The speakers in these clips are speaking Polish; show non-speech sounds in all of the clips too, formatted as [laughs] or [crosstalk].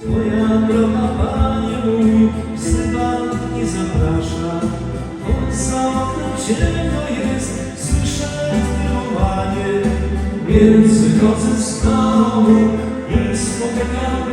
Twoja droga, Panie mój, wzywa i zaprasza. Choć za oknem ciemno jest, słyszę wołanie. Więc wychodzę z domu i spotykam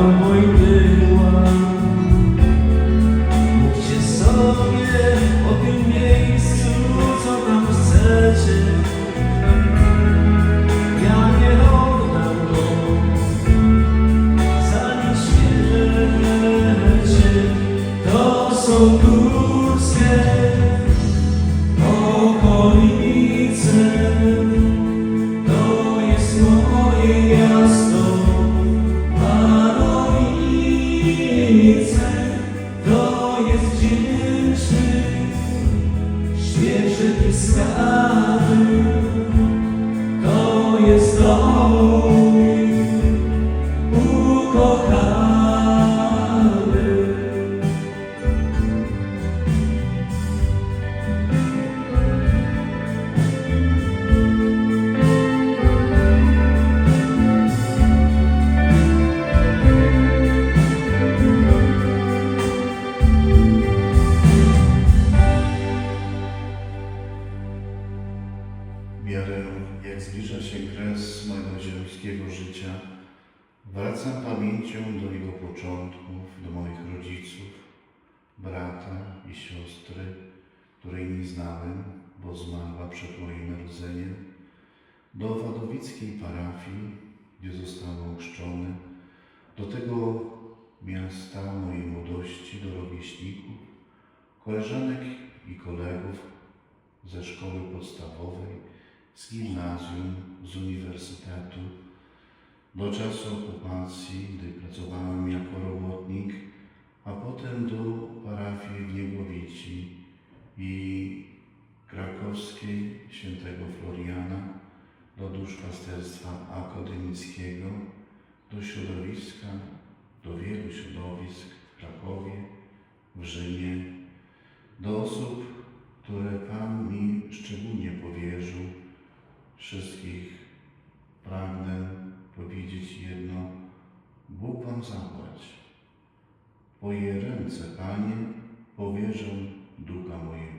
muito. sky. W miarę jak zbliża się kres mojego ziemskiego życia, wracam pamięcią do jego początków, do moich rodziców, brata i siostry, której nie znałem, bo zmarła przed moim narodzeniem, do wadowickiej parafii, gdzie zostałem ochrzczony, do tego miasta mojej młodości, do rówieśników, koleżanek i kolegów ze szkoły podstawowej, z gimnazjum, z uniwersytetu. Do czasu okupacji, gdy pracowałem jako robotnik, a potem do parafii w Niegłowici i krakowskiej świętego Floriana, do duszpasterstwa akademickiego, do środowiska, do wielu środowisk w Krakowie, w Rzymie, do osób, które Pan mi szczególnie powierzył wszystkich pragnę powiedzieć jedno. Bóg Wam zabrać. Po jej ręce, Panie, powierzę ducha mojego.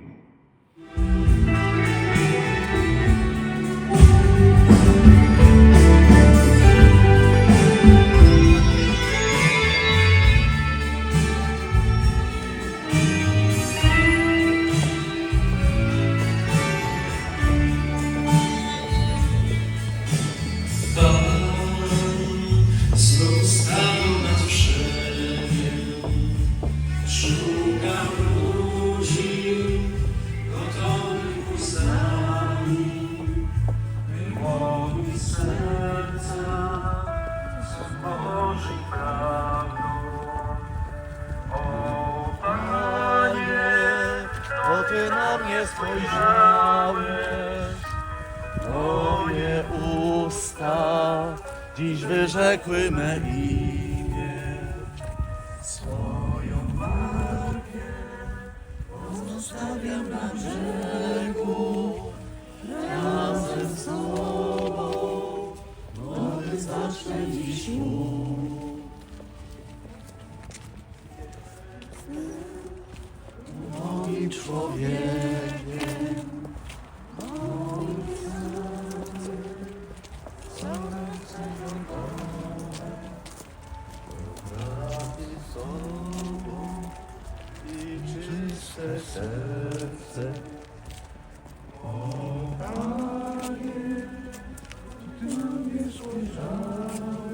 Ty na mnie spojrzałeś, Moje usta dziś wyrzekły me na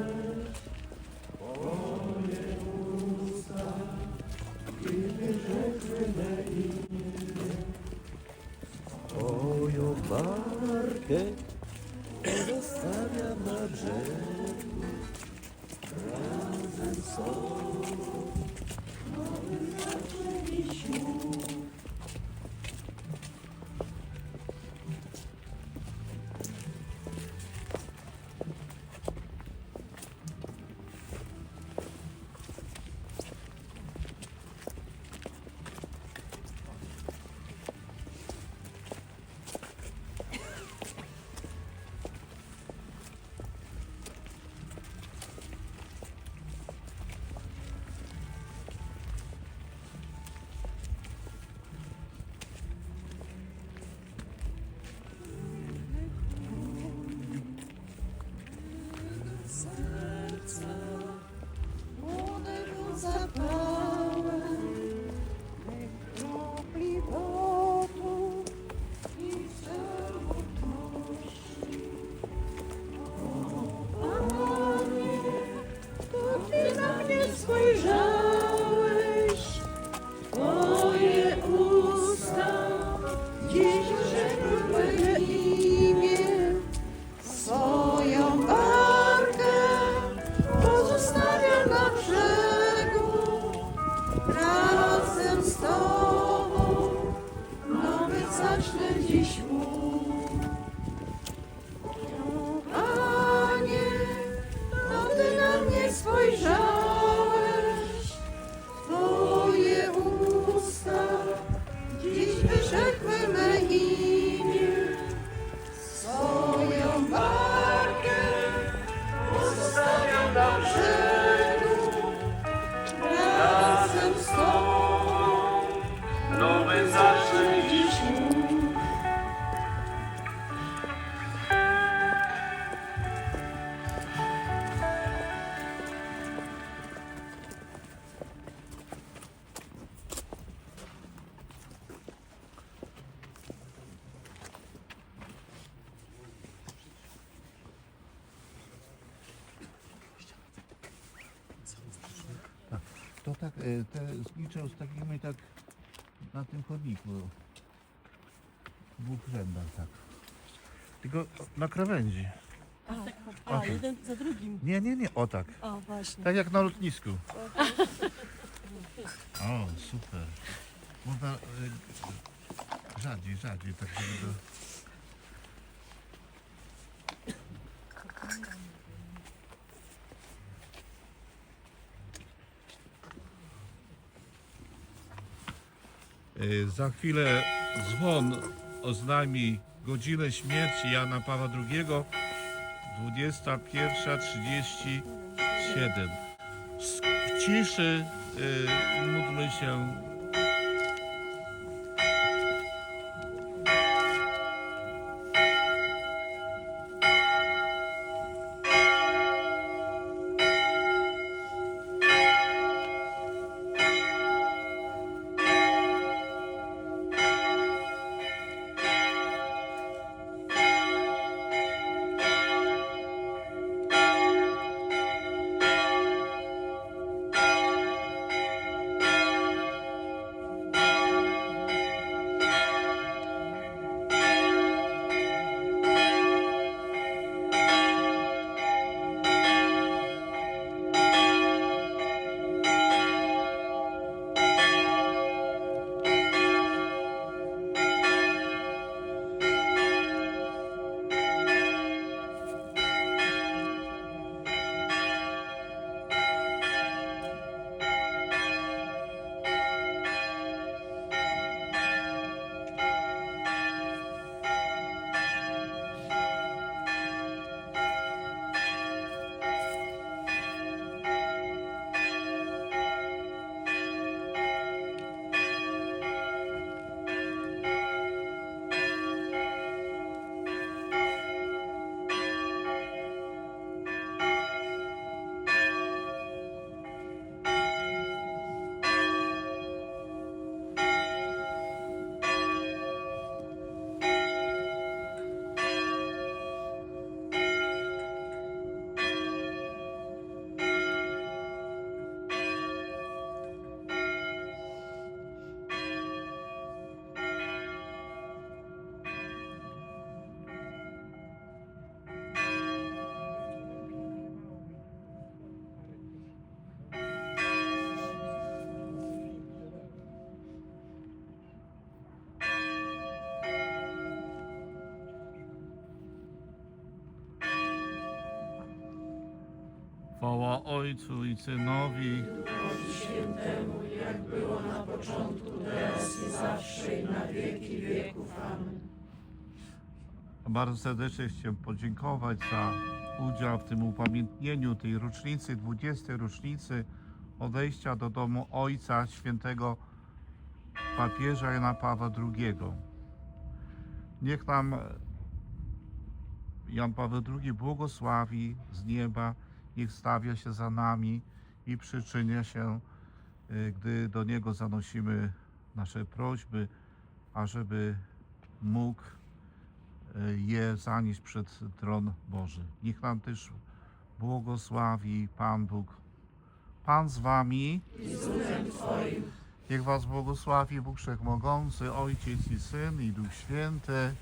dich tak, e, te zliczę z takimi tak na tym chodniku. W dwóch rzędach, tak. Tylko na krawędzi. A, Okej. jeden za drugim. Nie, nie, nie, o tak. O, właśnie. Tak jak na lotnisku. [laughs] O, super. Można y, rzadziej, rzadziej, tak żeby do... Za chwilę dzwon oznajmi godzinę śmierci Jana Pawła II 21.37. W ciszy y, módlmy się Chwała Ojcu i Synowi Świętemu, jak było na początku, teraz i zawsze i na wieki wieków. Amen. Bardzo serdecznie chciałem podziękować za udział w tym upamiętnieniu tej rocznicy, 20. rocznicy odejścia do domu Ojca Świętego papieża Jana Pawła II. Niech nam Jan Paweł II błogosławi z nieba, niech stawia się za nami i przyczynia się, y, gdy do Niego zanosimy nasze prośby, ażeby mógł y, je zanieść przed tron Boży. Niech nam też błogosławi Pan Bóg. Pan z wami. Niech was błogosławi Bóg Wszechmogący, Ojciec i Syn i Duch Święty.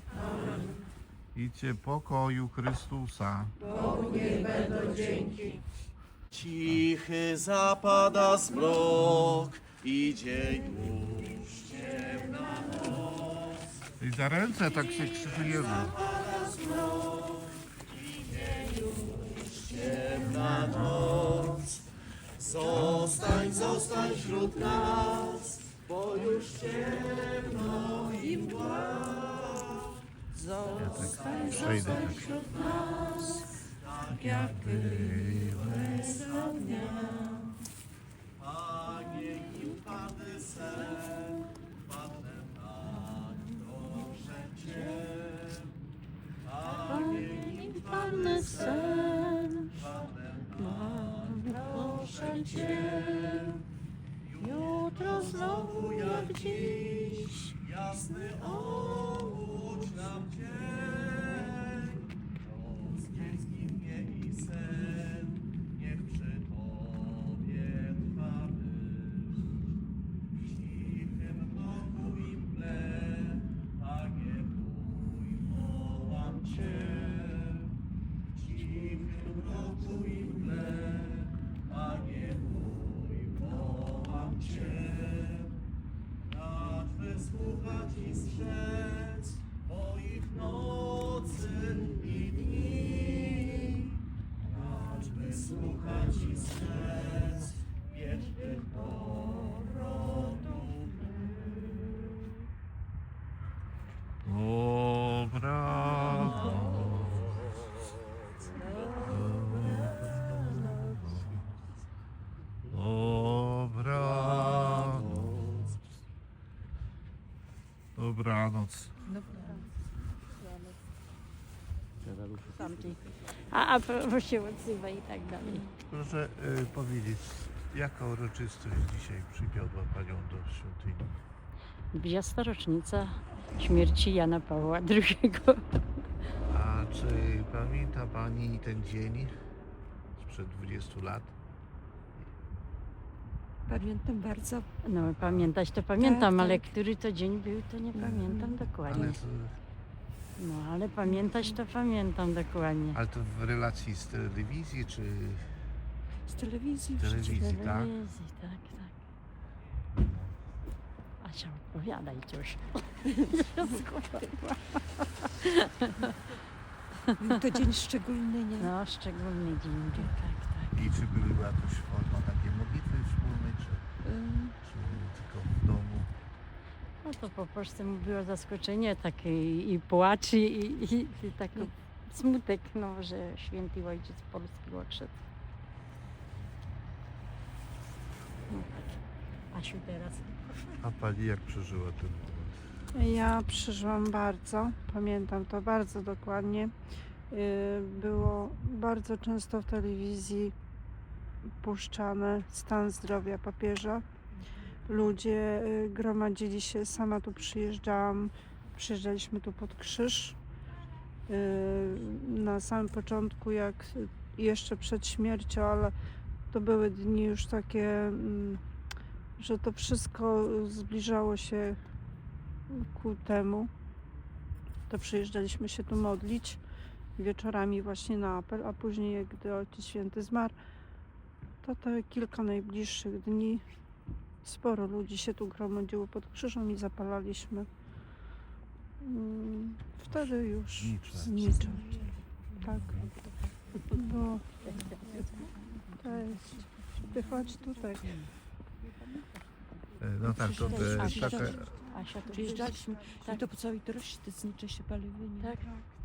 Idźcie pokoju Chrystusa. Bogu niech będą dzięki. Cichy zapada zmrok, idzie już I za ręce tak się krzyżujemy. ciemna noc. Zostań, zostań wśród nas, bo już ciemno i mgła. Tak przejdę tak. Tak jak. Panie, i upadny sen, padnę tak, proszę Cię. Panie, i Panny sen, padnę mam, proszę Cię. Jutro znowu jak dziś, jasny obudź nam ci stres, wieczny porodu. Dobra. Dobranoc. Tamtej. A, a pro- się odzywa i tak dalej. Proszę y, powiedzieć, jaka uroczystość dzisiaj przywiodła Panią do świątyni? 20. rocznica śmierci Jana Pawła II. A czy pamięta Pani ten dzień sprzed 20 lat? Pamiętam bardzo. No pamiętać to pamiętam, Tak, ale tak. który to dzień był, to nie pamiętam dokładnie. Ale, to, No ale pamiętać to pamiętam dokładnie. ale to w relacji z telewizji, czy Z telewizji. telewizji, tak? Telewizji, tak, tak. Asia, opowiadaj coś. Był [laughs] to dzień szczególny, nie? No, szczególny dzień był, tak, tak. I czy była to forma takiej modlitwy wspólnej, czy, Ym, No to po prostu mu było zaskoczenie takie i płacz i, i, i, taki smutek, no, że święty ojciec polski odszedł. No tak. Asiu teraz. A Pani jak przeżyła ten moment? Ja przeżyłam bardzo, pamiętam to bardzo dokładnie. Yy, Było bardzo często w telewizji puszczane stan zdrowia papieża. Ludzie yy, gromadzili się, sama tu przyjeżdżałam, przyjeżdżaliśmy tu pod krzyż. Yy, Na samym początku, jak jeszcze przed śmiercią, ale to były dni już takie, mm, że to wszystko zbliżało się ku temu, to przyjeżdżaliśmy się tu modlić wieczorami właśnie na apel, a później gdy Ojciec Święty zmarł, to te kilka najbliższych dni sporo ludzi się tu gromadziło pod krzyżem i zapalaliśmy. Mm, Wtedy już Znicze. Tak. Bo to jest. Ty chodź tutaj. E, No tak, to e, Asia, taka, Asia tu Przyjeżdżaliśmy Tak. i to po całej dorośli te znicze się paliły. Nie? Tak,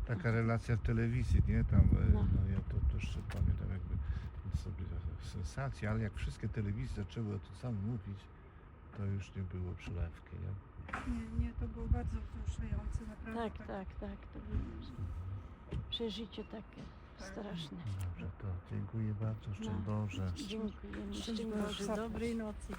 taka relacja w telewizji, nie? Tam, e, No. no ja to też pamiętam jakby sobie sensacja, ale jak wszystkie telewizje zaczęły o tym samym mówić, to już nie było przylewki, nie? Nie, nie, to było bardzo wzruszające, naprawdę. tak, tak, tak. To było przeżycie takie straszne. Dobrze, to dziękuję bardzo, szczęść No. Boże. Dziękujemy. Szczęść. Boże. Dobrej nocy.